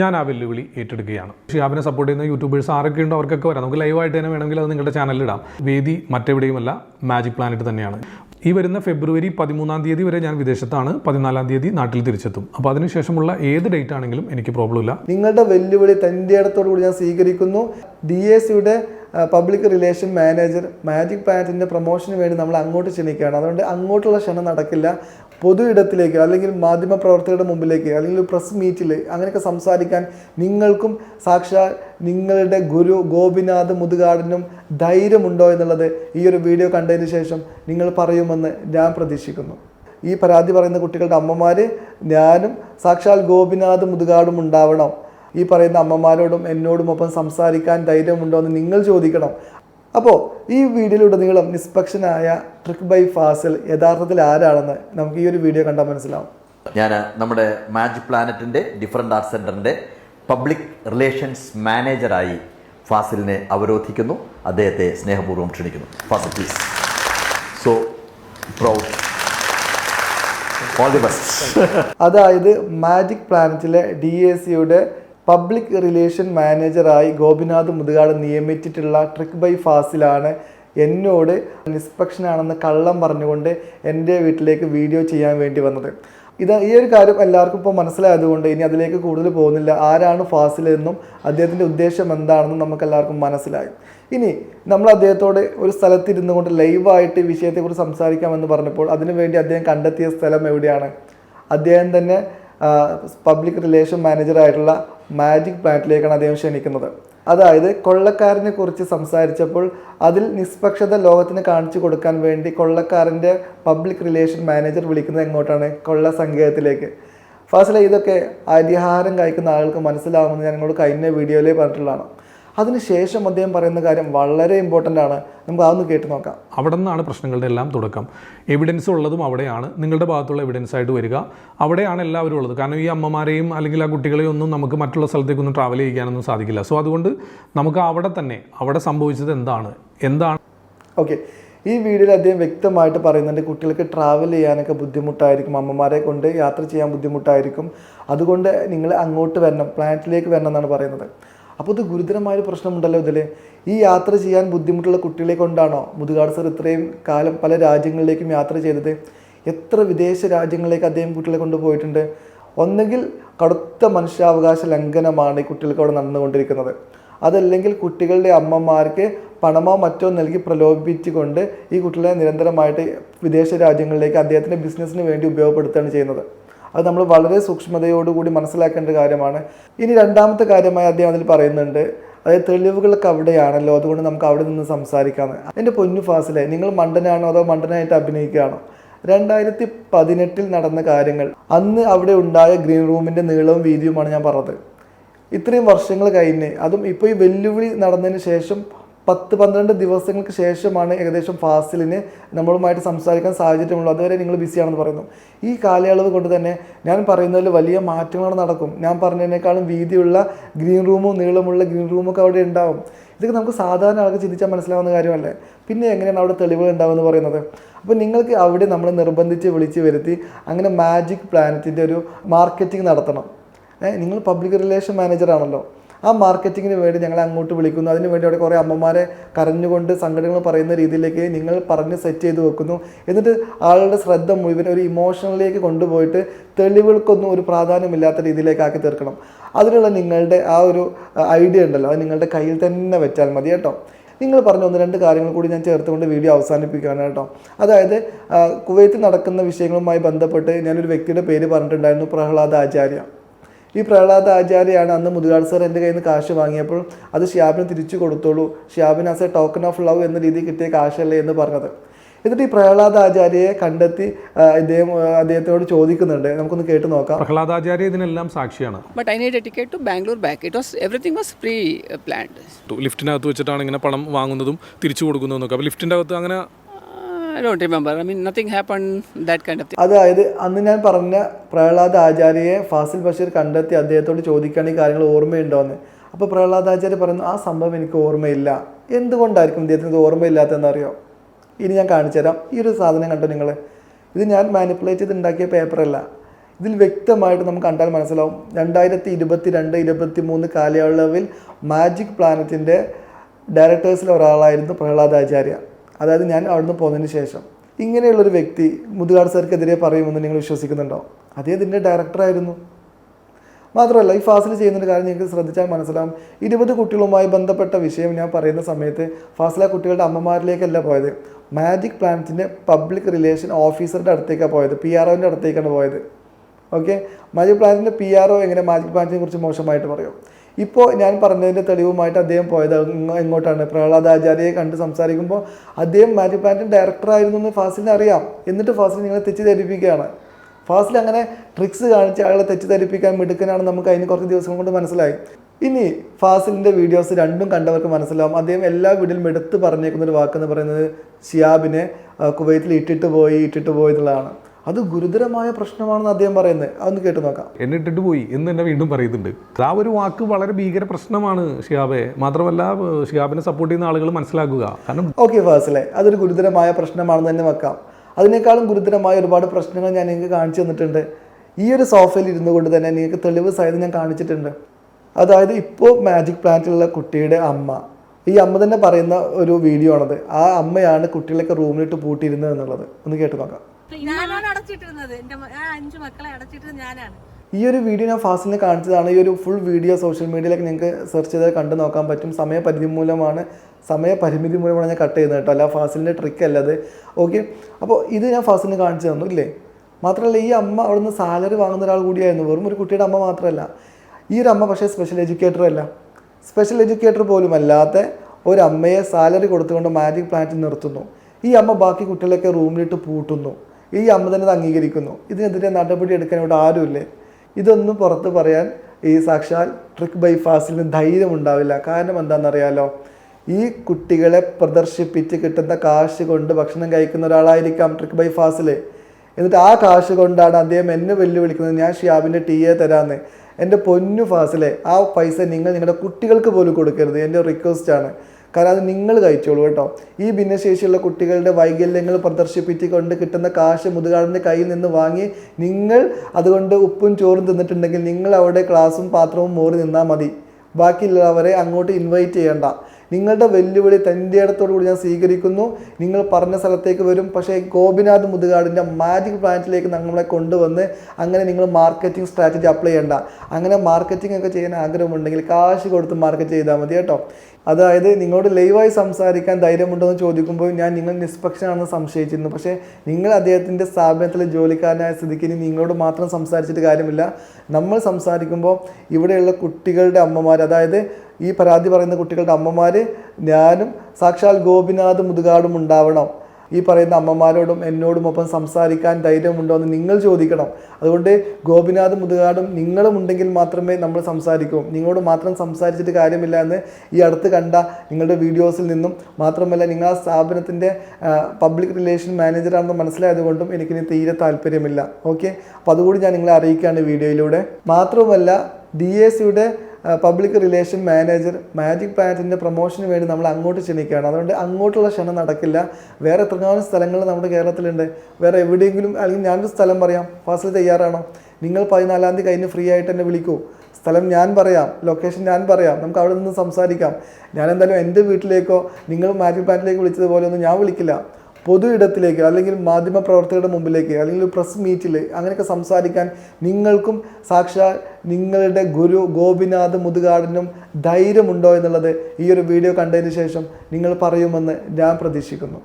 ഞാൻ ആ വെല്ലുവിളി ഏറ്റെടുക്കുകയാണ്. ഷിഹാബിനെ സപ്പോർട്ട് ചെയ്യുന്ന യൂട്യൂബേഴ്സ് ആരൊക്കെ ഉണ്ടോ അവർക്കൊക്കെ വരാം. നമുക്ക് ലൈവായിട്ട് തന്നെ വേണമെങ്കിൽ അത് നിങ്ങളുടെ ചാനലിൽ ഇടാം. വേദി മറ്റെവിടെയുമല്ല മാജിക് പ്ലാനറ്റ് തന്നെയാണ്. ഈ വരുന്ന ഫെബ്രുവരി പതിമൂന്നാം തീയതി വരെ ഞാൻ വിദേശത്താണ്. പതിനാലാം തീയതി നാട്ടിൽ തിരിച്ചെത്തും. അപ്പോൾ അതിനുശേഷമുള്ള ഏത് ഡേറ്റ് ആണെങ്കിലും എനിക്ക് പ്രോബ്ലം ഇല്ല. നിങ്ങളുടെ വെല്ലുവിളി തന്റെ ഇടത്തോടു കൂടി ഞാൻ സ്വീകരിക്കുന്നു. ഡി എ സിയുടെ പബ്ലിക് റിലേഷൻ മാനേജർ മാജിക് പ്ലാനറ്റിന്റെ പ്രൊമോഷന് വേണ്ടി നമ്മൾ അങ്ങോട്ട് ക്ഷണിക്കുകയാണ്. അതുകൊണ്ട് അങ്ങോട്ടുള്ള ക്ഷണം നടക്കില്ല. പൊതു ഇടത്തിലേക്ക് അല്ലെങ്കിൽ മാധ്യമ പ്രവർത്തകരുടെ മുമ്പിലേക്ക് അല്ലെങ്കിൽ പ്രസ് മീറ്റിൽ അങ്ങനെയൊക്കെ സംസാരിക്കാൻ നിങ്ങൾക്കും സാക്ഷാ നിങ്ങളുടെ ഗുരു ഗോപിനാഥ് മുതുകാടിനും ധൈര്യമുണ്ടോ എന്നുള്ളത് ഈ ഒരു വീഡിയോ കണ്ടതിന് ശേഷം നിങ്ങൾ പറയുമെന്ന് ഞാൻ പ്രതീക്ഷിക്കുന്നു. ഈ പരാതി പറയുന്ന കുട്ടികളുടെ അമ്മമാർ ഞാനും സാക്ഷാൽ ഗോപിനാഥ് മുതുകാടും ഉണ്ടാവണം. ഈ പറയുന്ന അമ്മമാരോടും എന്നോടും ഒപ്പം സംസാരിക്കാൻ ധൈര്യമുണ്ടോ എന്ന് നിങ്ങൾ ചോദിക്കണം. അപ്പോൾ ഈ വീഡിയോയിലുടനീളം നിഷ്പക്ഷനായ ട്രിക്ക് ബൈ ഫാസിൽ യഥാർത്ഥത്തിൽ ആരാണെന്ന് നമുക്ക് ഈ ഒരു വീഡിയോ കണ്ടാൽ മനസ്സിലാവും. ഞാൻ നമ്മുടെ മാജിക് പ്ലാനറ്റിന്റെ ഡിഫറെന്റ് ആർട്സ് സെന്ററിന്റെ പബ്ലിക് റിലേഷൻസ് മാനേജറായി ഫാസിലിനെ അവരോധിക്കുന്നു. അദ്ദേഹത്തെ സ്നേഹപൂർവം ക്ഷണിക്കുന്നു. Fasil please so proud all the best അതായത് മാജിക് പ്ലാനറ്റിലെ ഡി എ സിയുടെ പബ്ലിക് റിലേഷൻ മാനേജറായി ഗോപിനാഥ് മുതുകാട് നിയമിച്ചിട്ടുള്ള ട്രിക്ക് ബൈ ഫാസിലാണ് എന്നോട് നിഷ്പക്ഷനാണെന്ന് കള്ളം പറഞ്ഞുകൊണ്ട് എന്റെ വീട്ടിലേക്ക് വീഡിയോ ചെയ്യാൻ വേണ്ടി വന്നത്. ഇത് ഈ ഒരു കാര്യം എല്ലാവർക്കും ഇപ്പോൾ മനസ്സിലായതുകൊണ്ട് ഇനി അതിലേക്ക് കൂടുതൽ പോകുന്നില്ല. ആരാണ് ഫാസിൽ എന്നും അദ്ദേഹത്തിന്റെ ഉദ്ദേശം എന്താണെന്നും നമുക്ക് എല്ലാവർക്കും മനസ്സിലായി. ഇനി നമ്മൾ അദ്ദേഹത്തോട് ഒരു സ്ഥലത്തിരുന്നു കൊണ്ട് ലൈവായിട്ട് വിഷയത്തെക്കുറിച്ച് സംസാരിക്കാമെന്ന് പറഞ്ഞപ്പോൾ അതിനുവേണ്ടി അദ്ദേഹം കണ്ടെത്തിയ സ്ഥലം എവിടെയാണ്? അദ്ദേഹം തന്നെ പബ്ലിക് റിലേഷൻ മാനേജർ ആയിട്ടുള്ള മാജിക് പ്ലാന്റിലേക്കാണ് അദ്ദേഹം ക്ഷണിക്കുന്നത്. അതായത് കൊള്ളക്കാരനെ കുറിച്ച് സംസാരിച്ചപ്പോൾ അതിൽ നിഷ്പക്ഷത ലോകത്തിന് കാണിച്ചു കൊടുക്കാൻ വേണ്ടി കൊള്ളക്കാരന്റെ പബ്ലിക് റിലേഷൻ മാനേജർ വിളിക്കുന്നത് എങ്ങോട്ടാണ്? കൊള്ള സങ്കേതത്തിലേക്ക്. ഫാസിലെ ഇതൊക്കെ അരിഹാരം കഴിക്കുന്ന ആൾക്ക് മനസ്സിലാവുമെന്ന് ഞാൻ നിങ്ങളോട് കഴിഞ്ഞ വീഡിയോയിലേ പറഞ്ഞിട്ടുള്ളതാണ്. അതിനുശേഷം അദ്ദേഹം പറയുന്ന കാര്യം വളരെ ഇമ്പോർട്ടന്റ് ആണ്. നമുക്ക് അതൊന്ന് കേട്ട് നോക്കാം. അവിടെ നിന്നാണ് പ്രശ്നങ്ങളുടെ എല്ലാം തുടക്കം. എവിഡൻസ് ഉള്ളതും അവിടെയാണ്. നിങ്ങളുടെ ഭാഗത്തുള്ള എവിഡൻസ് ആയിട്ട് വരിക. അവിടെയാണ് എല്ലാവരും ഉള്ളത്. കാരണം ഈ അമ്മമാരെയും അല്ലെങ്കിൽ ആ കുട്ടികളെയും ഒന്നും നമുക്ക് മറ്റുള്ള സ്ഥലത്തേക്കൊന്നും ട്രാവൽ ചെയ്യാനൊന്നും സാധിക്കില്ല. സോ അതുകൊണ്ട് നമുക്ക് അവിടെ തന്നെ അവിടെ സംഭവിച്ചത് എന്താണ്? എന്താണ്? ഓക്കെ ഈ വീഡിയോയിൽ അദ്ദേഹം വ്യക്തമായിട്ട് പറയുന്നുണ്ട് കുട്ടികൾക്ക് ട്രാവൽ ചെയ്യാനൊക്കെ ബുദ്ധിമുട്ടായിരിക്കും. അമ്മമാരെ കൊണ്ട് യാത്ര ചെയ്യാൻ ബുദ്ധിമുട്ടായിരിക്കും. അതുകൊണ്ട് നിങ്ങൾ അങ്ങോട്ട് വരണം പ്ലാനറ്റിലേക്ക് വരണം എന്നാണ് പറയുന്നത്. അപ്പോൾ ഇത് ഗുരുതരമായൊരു പ്രശ്നമുണ്ടല്ലോ ഇതിൽ ഈ യാത്ര ചെയ്യാൻ ബുദ്ധിമുട്ടുള്ള കുട്ടികളെ കൊണ്ടാണോ മുതുകാട് സർ ഇത്രയും കാലം പല രാജ്യങ്ങളിലേക്കും യാത്ര ചെയ്തത്? എത്ര വിദേശ രാജ്യങ്ങളിലേക്ക് അദ്ദേഹം കുട്ടികളെ കൊണ്ടുപോയിട്ടുണ്ട് ഒന്നെങ്കിൽ കടുത്ത മനുഷ്യാവകാശ ലംഘനമാണ് ഈ കുട്ടികൾക്ക് അവിടെ നടന്നുകൊണ്ടിരിക്കുന്നത്. അതല്ലെങ്കിൽ കുട്ടികളുടെ അമ്മമാർക്ക് പണമോ മറ്റോ നൽകി പ്രലോഭിപ്പിച്ചുകൊണ്ട് ഈ കുട്ടികളെ നിരന്തരമായിട്ട് വിദേശ രാജ്യങ്ങളിലേക്ക് അദ്ദേഹത്തിന്റെ ബിസിനസ്സിന് വേണ്ടി ഉപയോഗപ്പെടുത്തുകയാണ് ചെയ്യുന്നത്. അത് നമ്മൾ വളരെ സൂക്ഷ്മതയോടുകൂടി മനസ്സിലാക്കേണ്ട കാര്യമാണ്. ഇനി രണ്ടാമത്തെ കാര്യമായി അദ്ദേഹം അതിൽ പറയുന്നുണ്ട്. അതായത് തെളിവുകളൊക്കെ അവിടെയാണല്ലോ അതുകൊണ്ട് നമുക്ക് അവിടെ നിന്ന് സംസാരിക്കാമെന്ന് എന്റെ പൊന്നു ഫാസിലെ നിങ്ങൾ മണ്ടനാണോ അതോ മണ്ടനായിട്ട് അഭിനയിക്കുകയാണോ? രണ്ടായിരത്തി പതിനെട്ടിൽ നടന്ന കാര്യങ്ങൾ അന്ന് അവിടെ ഉണ്ടായ ഗ്രീൻ റൂമിന്റെ നീളവും വീതിയുമാണ് ഞാൻ പറഞ്ഞത്. ഇത്രയും വർഷങ്ങൾ കഴിഞ്ഞ് അതും ഇപ്പോൾ ഈ വെല്ലുവിളി നടന്നതിന് ശേഷം പത്ത് പന്ത്രണ്ട് ദിവസങ്ങൾക്ക് ശേഷമാണ് ഏകദേശം ഫാസിലിന് നമ്മളുമായിട്ട് സംസാരിക്കാൻ സാഹചര്യമുള്ളൂ അതുവരെ നിങ്ങൾ ബിസിയാണെന്ന് പറയുന്നു. ഈ കാലയളവ് കൊണ്ട് തന്നെ ഞാൻ പറയുന്നതിൽ വലിയ മാറ്റങ്ങൾ നടക്കും. ഞാൻ പറഞ്ഞതിനേക്കാളും വീതിയുള്ള ഗ്രീൻ റൂമും നീളമുള്ള ഗ്രീൻ റൂമൊക്കെ അവിടെ ഉണ്ടാവും. ഇതൊക്കെ നമുക്ക് സാധാരണ ആൾക്ക് ചിന്തിച്ചാൽ മനസ്സിലാവുന്ന കാര്യമല്ലേ? പിന്നെ എങ്ങനെയാണ് അവിടെ തെളിവുകൾ ഉണ്ടാവുമെന്ന് പറയുന്നത്? അപ്പോൾ നിങ്ങൾക്ക് അവിടെ നമ്മൾ നിർബന്ധിച്ച് വിളിച്ച് വരുത്തി അങ്ങനെ മാജിക് പ്ലാനറ്റിന്റെ ഒരു മാർക്കറ്റിംഗ് നടത്തണം. നിങ്ങൾ പബ്ലിക് റിലേഷൻ മാനേജർ ആണല്ലോ. ആ മാർക്കറ്റിങ്ങിന് വേണ്ടി ഞങ്ങളെ അങ്ങോട്ട് വിളിക്കുന്നു. അതിന് വേണ്ടി അവിടെ കുറേ അമ്മമാരെ കരഞ്ഞുകൊണ്ട് സംഘടനകൾ പറയുന്ന രീതിയിലേക്ക് നിങ്ങൾ പറഞ്ഞ് സെറ്റ് ചെയ്ത് വെക്കുന്നു. എന്നിട്ട് ആളുടെ ശ്രദ്ധ മുഴുവൻ ഒരു ഇമോഷണലിലേക്ക് കൊണ്ടുപോയിട്ട് തെളിവുകൾക്കൊന്നും ഒരു പ്രാധാന്യമില്ലാത്ത രീതിയിലേക്ക് ആക്കി തീർക്കണം. അതിനുള്ള നിങ്ങളുടെ ആ ഒരു ഐഡിയ ഉണ്ടല്ലോ. അത് നിങ്ങളുടെ കയ്യിൽ തന്നെ വെച്ചാൽ മതി കേട്ടോ. നിങ്ങൾ പറഞ്ഞ ഒന്ന് രണ്ട് കാര്യങ്ങൾ കൂടി ഞാൻ ചേർത്തുകൊണ്ട് വീഡിയോ അവസാനിപ്പിക്കുകയാണ് കേട്ടോ. അതായത് കുവൈത്തിൽ നടക്കുന്ന വിഷയങ്ങളുമായി ബന്ധപ്പെട്ട് ഞാനൊരു വ്യക്തിയുടെ പേര് പറഞ്ഞിട്ടുണ്ടായിരുന്നു പ്രഹ്ലാദ് ആചാര്യ. ഈ പ്രഹ്ലാദ് ആചാര്യയാണ് അന്ന് മുതുകാട് സാർ എന്റെ കയ്യിൽ നിന്ന് കാശ് വാങ്ങിയപ്പോൾ അത് ഷ്യാബിന് തിരിച്ചു കൊടുത്തോളൂ. ഷ്യാബിന് as a token of love എന്ന രീതിയിൽ കിട്ടിയ കാശല്ലേ എന്ന് പറഞ്ഞത്. എന്നിട്ട് ഈ പ്രഹ്ലാദ് ആചാര്യയെ കണ്ടെത്തി ഇദ്ദേഹം അദ്ദേഹത്തോട് ചോദിക്കുന്നുണ്ട്. നമുക്കൊന്ന് കേട്ട് നോക്കാം. പ്രഹ്ലാദാചാര്യ ഇതിനെല്ലാം സാക്ഷിയാണ്. But I need a ticket to Bangalore back. It was everything was pre-planned. ലിഫ്റ്റിനകത്ത് വെച്ചിട്ടാണ് ഇങ്ങനെ പണം വാങ്ങുന്നതും തിരിച്ചു കൊടുക്കുന്നതും ഒക്കെ. അപ്പോൾ ലിഫ്റ്റിന്റെ അകത്ത് അങ്ങനെ Don't remember. I mean, nothing happened. That kind of thing. അതായത് അന്ന് ഞാൻ പറഞ്ഞ പ്രഹ്ലാദ് ആചാര്യയെ ഫാസിൽ ബഷീർ കണ്ടെത്തി അദ്ദേഹത്തോട് ചോദിക്കുകയാണ് ഈ കാര്യങ്ങൾ അപ്പോൾ പ്രഹ്ലാദ് ആചാര്യ പറയുന്നു ആ സംഭവം എനിക്ക് ഓർമ്മയില്ല. എന്തുകൊണ്ടായിരിക്കും ഇദ്ദേഹത്തിന് ഇത് ഓർമ്മയില്ലാത്തതെന്ന് അറിയോ ഇനി ഞാൻ കാണിച്ചു തരാം. ഈ ഒരു സാധനം കണ്ടോ നിങ്ങൾ ഇത് ഞാൻ മാനിപ്പുലേറ്റ് ചെയ്ത് ഉണ്ടാക്കിയ പേപ്പറല്ല. ഇതിൽ വ്യക്തമായിട്ട് നമുക്ക് കണ്ടാൽ മനസ്സിലാവും. രണ്ടായിരത്തി ഇരുപത്തി രണ്ട് ഇരുപത്തി മൂന്ന് കാലയളവിൽ മാജിക് പ്ലാനറ്റിന്റെ ഡയറക്ടേഴ്സിൽ ഒരാളായിരുന്നു പ്രഹ്ലാദ് ആചാര്യ. അതായത് ഞാൻ അവിടുന്ന് പോന്നതിന് ശേഷം ഇങ്ങനെയുള്ളൊരു വ്യക്തി മുതുകാട് സർക്കെതിരെ പറയുമെന്ന് നിങ്ങൾ വിശ്വസിക്കുന്നുണ്ടോ? അതേ ഇതിന്റെ ഡയറക്ടറായിരുന്നു മാത്രമല്ല ഈ ഫാസിൽ ചെയ്യുന്നൊരു കാര്യം നിങ്ങൾക്ക് ശ്രദ്ധിച്ചാൽ മനസ്സിലാവും. ഇരുപത് കുട്ടികളുമായി ബന്ധപ്പെട്ട വിഷയം ഞാൻ പറയുന്ന സമയത്ത് ഫാസില കുട്ടികളുടെ അമ്മമാരിലേക്കല്ല പോയത്. മാജിക് പ്ലാനറ്റിന്റെ പബ്ലിക് റിലേഷൻ ഓഫീസറുടെ അടുത്തേക്കാണ് പോയത്. പി ആർ ഒന്റെ അടുത്തേക്കാണ് പോയത്. ഓക്കെ മാജിക് പ്ലാനറ്റിന്റെ പി ആർ ഒ എങ്ങനെ മാജിക് പ്ലാനറ്റിനെ കുറിച്ച് മോശമായിട്ട് പറയും? ഇപ്പോൾ ഞാൻ പറഞ്ഞതിന്റെ തെളിവുമായിട്ട് അദ്ദേഹം പോയത്. എങ്ങോട്ടാണ് പ്രഹ്ലാദാചാര്യയെ കണ്ട് സംസാരിക്കുമ്പോൾ അദ്ദേഹം മാജിക് പ്ലാന്റിന്റെ ഡയറക്ടറായിരുന്നു എന്ന് ഫാസിലിന് അറിയാം. എന്നിട്ട് ഫാസിൽ നിങ്ങളെ തെറ്റിദ്ധരിപ്പിക്കുകയാണ്. ഫാസിൽ അങ്ങനെ ട്രിക്സ് കാണിച്ച് അയാളെ തെറ്റിദ്ധരിപ്പിക്കാൻ മിടുക്കനാണ് നമുക്ക് അതിന് കുറച്ച് ദിവസം കൊണ്ട് മനസ്സിലായി. ഇനി ഫാസിലിന്റെ വീഡിയോസ് രണ്ടും കണ്ടവർക്ക് മനസ്സിലാവും. അദ്ദേഹം എല്ലാ വീഡിയോയിലും എടുത്ത് പറഞ്ഞേക്കുന്ന ഒരു വാക്കെന്ന് പറയുന്നത് ഷിയാബിനെ കുവൈത്തിൽ ഇട്ടിട്ട് പോയി ഇട്ടിട്ട് പോയി എന്നുള്ളതാണ്. അത് ഗുരുതരമായ പ്രശ്നമാണെന്ന് അദ്ദേഹം പറയുന്നത്. അതൊന്ന് കേട്ട് നോക്കാം. എന്നെ ഇട്ടിട്ട് പോയി. എന്ന് തന്നെ വീണ്ടും പറയുന്നുണ്ട്. ആ ഒരു വാക്ക് വളരെ ഭീകര പ്രശ്നമാണ് ഷിയാബെ മാത്രമല്ല ഷിയാബിനെ സപ്പോർട്ട് ചെയ്യുന്ന ആളുകൾ മനസ്സിലാക്കുക. കാരണം ഓക്കെ ഫാസിലെ. അതൊരു ഗുരുതരമായ പ്രശ്നമാണെന്ന് തന്നെ വെക്കാം. അതിനേക്കാളും ഗുരുതരമായ ഒരുപാട് പ്രശ്നങ്ങൾ ഞാൻ നിങ്ങൾക്ക് കാണിച്ചു തന്നിട്ടുണ്ട്. ഈ ഒരു സോഫയിൽ ഇരുന്നു കൊണ്ട് തന്നെ നിങ്ങൾക്ക് തെളിവ് സഹിതം ഞാൻ കാണിച്ചിട്ടുണ്ട്. അതായത് ഇപ്പോൾ മാജിക് പ്ലാന്റിലുള്ള കുട്ടിയുടെ അമ്മ. ഈ അമ്മ തന്നെ പറയുന്ന ഒരു വീഡിയോ ആണത്. ആ അമ്മയാണ് കുട്ടികളൊക്കെ റൂമിലിട്ട് പൂട്ടിയിരുന്നത് എന്നുള്ളത്. ഒന്ന് കേട്ട് നോക്കാം. ഞാനാണ് അടച്ചിട്ടിരുന്നത്. എന്റെ അഞ്ചു മക്കളെ അടച്ചിട്ടിരുന്നത് ഞാനാണ്. ഈ ഒരു വീഡിയോ ഞാൻ ഫാസ്റ്റിന് കാണിച്ചതാണ്. ഈ ഒരു ഫുൾ വീഡിയോ സോഷ്യൽ മീഡിയയിലൊക്കെ നിങ്ങൾക്ക് സെർച്ച് ചെയ്താൽ കണ്ടു നോക്കാൻ പറ്റും. സമയപരിധി മൂലമാണ് സമയപരിമിതി മൂലമാണ് ഞാൻ കട്ട് ചെയ്യുന്നത് കേട്ടോ. അല്ല ഫാസിലിന്റെ ട്രിക്ക് അല്ല അത്. ഓക്കെ അപ്പോൾ ഇത് ഞാൻ ഫാസിലിന് കാണിച്ചു തന്നു ഇല്ലേ? മാത്രമല്ല ഈ അമ്മ അവിടുന്ന് സാലറി വാങ്ങുന്ന ഒരാൾ കൂടിയായിരുന്നു. വെറും ഒരു കുട്ടിയുടെ അമ്മ മാത്രമല്ല. ഈ ഒരു അമ്മ പക്ഷേ സ്പെഷ്യൽ എഡ്യൂക്കേറ്റർ അല്ല. സ്പെഷ്യൽ എഡ്യൂക്കേറ്റർ പോലും അല്ലാത്ത ഒരു അമ്മയെ സാലറി കൊടുത്തുകൊണ്ട് മാജിക് പ്ലാന്റ് നിർത്തുന്നു. ഈ അമ്മ ബാക്കി കുട്ടികളൊക്കെ റൂമിലിട്ട് പൂട്ടുന്നു. ഈ അമ്മ തന്നെ അംഗീകരിക്കുന്നു. ഇതിനെതിരെ നടപടി എടുക്കാൻ ഇവിടെ ആരുമില്ലേ? ഇതൊന്നും പുറത്ത് പറയാൻ ഈ സാക്ഷാൽ ട്രിക്ക് ബൈ ഫാസിലിന് ധൈര്യം ഉണ്ടാവില്ല. കാരണം എന്താണെന്നറിയാലോ? ഈ കുട്ടികളെ പ്രദർശിപ്പിച്ച് കിട്ടുന്ന കാശ് കൊണ്ട് ഭക്ഷണം കഴിക്കുന്ന ഒരാളായിരിക്കാം ട്രിക്ക് ബൈഫാസിൽ എന്നിട്ട് ആ കാശ് കൊണ്ടാണ് അദ്ദേഹം എന്നെ വെല്ലുവിളിക്കുന്നത്. ഞാൻ ഷിയാബിന്റെ ടീ എ തരാമെന്ന് എന്റെ പൊന്നു ഫാസിലെ ആ പൈസ നിങ്ങൾ നിങ്ങളുടെ കുട്ടികൾക്ക് പോലും കൊടുക്കരുത്. എന്റെ റിക്വസ്റ്റ് ആണ്. കാരണം അത് നിങ്ങൾ കഴിച്ചോളൂ കേട്ടോ. ഈ ഭിന്നശേഷിയുള്ള കുട്ടികളുടെ വൈകല്യങ്ങൾ പ്രദർശിപ്പിച്ചുകൊണ്ട് കിട്ടുന്ന കാശ് മുതുകാടിന്റെ കയ്യിൽ നിന്ന് വാങ്ങി നിങ്ങൾ അതുകൊണ്ട് ഉപ്പും ചോറും തിന്നിട്ടുണ്ടെങ്കിൽ നിങ്ങൾ അവിടെ ക്ലാസും പാത്രവും മോറി നിന്നാൽ മതി. ബാക്കിയുള്ളവരെ അങ്ങോട്ട് ഇൻവൈറ്റ് ചെയ്യണ്ട. നിങ്ങളുടെ വെല്ലുവിളി തന്റെ ഇടത്തോടു കൂടി ഞാൻ സ്വീകരിക്കുന്നു. നിങ്ങൾ പറഞ്ഞ സ്ഥലത്തേക്ക് വരും. പക്ഷേ ഗോപിനാഥ് മുതുകാടിന്റെ മാജിക് പ്ലാന്റിലേക്ക് നമ്മളെ കൊണ്ടുവന്ന് അങ്ങനെ നിങ്ങൾ മാർക്കറ്റിംഗ് സ്ട്രാറ്റജി അപ്ലൈ ചെയ്യേണ്ട. അങ്ങനെ മാർക്കറ്റിംഗ് ഒക്കെ ചെയ്യാൻ ആഗ്രഹമുണ്ടെങ്കിൽ കാശ് കൊടുത്ത് മാർക്കറ്റ് ചെയ്താൽ മതി കേട്ടോ. അതായത് നിങ്ങളോട് ലൈവായി സംസാരിക്കാൻ ധൈര്യമുണ്ടോ എന്ന് ചോദിക്കുമ്പോൾ ഞാൻ നിങ്ങൾ നിഷ്പക്ഷനാണെന്ന് സംശയിച്ചിരുന്നു. പക്ഷേ നിങ്ങൾ അദ്ദേഹത്തിന്റെ സ്ഥാപനത്തിലെ ജോലിക്കാരനായ സ്ഥിതിക്ക് ഇനി നിങ്ങളോട് മാത്രം സംസാരിച്ചിട്ട് കാര്യമില്ല. നമ്മൾ സംസാരിക്കുമ്പോൾ ഇവിടെയുള്ള കുട്ടികളുടെ അമ്മമാർ അതായത് ഈ പരാതി പറയുന്ന കുട്ടികളുടെ അമ്മമാർ ഞാനും സാക്ഷാൽ ഗോപിനാഥ് മുതുകാടും ഉണ്ടാവണം. ഈ പറയുന്ന അമ്മമാരോടും എന്നോടും ഒപ്പം സംസാരിക്കാൻ ധൈര്യമുണ്ടോ എന്ന് നിങ്ങൾ ചോദിക്കണം. അതുകൊണ്ട് ഗോപിനാഥ് മുതുകാടും നിങ്ങളും ഉണ്ടെങ്കിൽ മാത്രമേ നമ്മൾ സംസാരിക്കൂ. നിങ്ങളോട് മാത്രം സംസാരിച്ചിട്ട് കാര്യമില്ല എന്ന് ഈ അടുത്ത് കണ്ട നിങ്ങളുടെ വീഡിയോസിൽ നിന്നും മാത്രമല്ല നിങ്ങൾ ആ സ്ഥാപനത്തിന്റെ പബ്ലിക് റിലേഷൻ മാനേജറാണെന്ന് മനസ്സിലായതുകൊണ്ടും എനിക്കിനി തീരെ താല്പര്യമില്ല. ഓക്കെ അപ്പോൾ അതുകൂടി ഞാൻ നിങ്ങളെ അറിയിക്കുകയാണ് വീഡിയോയിലൂടെ. മാത്രവുമല്ല ഡി എ സിയുടെ പബ്ലിക് റിലേഷൻ മാനേജർ മാജിക് പ്ലാനറ്റിന്റെ പ്രൊമോഷന് വേണ്ടി നമ്മൾ അങ്ങോട്ട് ക്ഷണിക്കുകയാണ്. അതുകൊണ്ട് അങ്ങോട്ടുള്ള ക്ഷണം നടക്കില്ല. വേറെ എത്രങ്ങാനും സ്ഥലങ്ങൾ നമ്മുടെ കേരളത്തിലുണ്ട്. വേറെ എവിടെയെങ്കിലും അല്ലെങ്കിൽ ഞാനൊരു സ്ഥലം പറയാം. ഫാസിൽ തയ്യാറാണോ? നിങ്ങൾ പതിനാലാം തീയതി കഴിഞ്ഞ് ഫ്രീ ആയിട്ട് എന്നെ വിളിക്കൂ. സ്ഥലം ഞാൻ പറയാം. ലൊക്കേഷൻ ഞാൻ പറയാം. നമുക്ക് അവിടെ നിന്ന് സംസാരിക്കാം. ഞാൻ എന്തായാലും എന്റെ വീട്ടിലേക്കോ നിങ്ങൾ മാജിക് പ്ലാനറ്റിലേക്ക് വിളിച്ചതുപോലെ ഒന്നും ഞാൻ വിളിക്കില്ല. പൊതു ഇടത്തിലേക്ക് അല്ലെങ്കിൽ മാധ്യമ പ്രവർത്തകരുടെ മുമ്പിലേക്ക് അല്ലെങ്കിൽ ഒരു പ്രസ് മീറ്റിൽ അങ്ങനെയൊക്കെ സംസാരിക്കാൻ നിങ്ങൾക്കും സാക്ഷാ നിങ്ങളുടെ ഗുരു ഗോപിനാഥ് മുതുകാടനും ധൈര്യമുണ്ടോ എന്നുള്ളത് ഈ ഒരു വീഡിയോ കണ്ടതിന് ശേഷം നിങ്ങൾ പറയുമെന്ന് ഞാൻ പ്രതീക്ഷിക്കുന്നു.